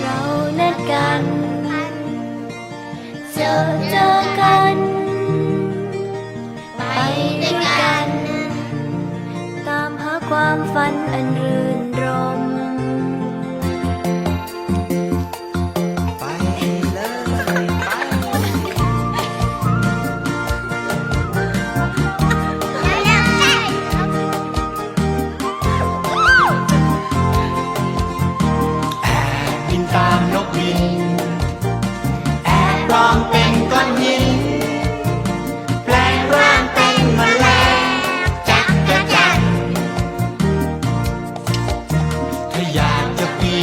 เรานัดกัน เจอเจอกัน ไปด้วยกัน ตามหาความฝันอันเรื่ องเป็นก้อนหิน แปลงร่างเป็นแมลงจักจันทร์ถ้าอยากจะปี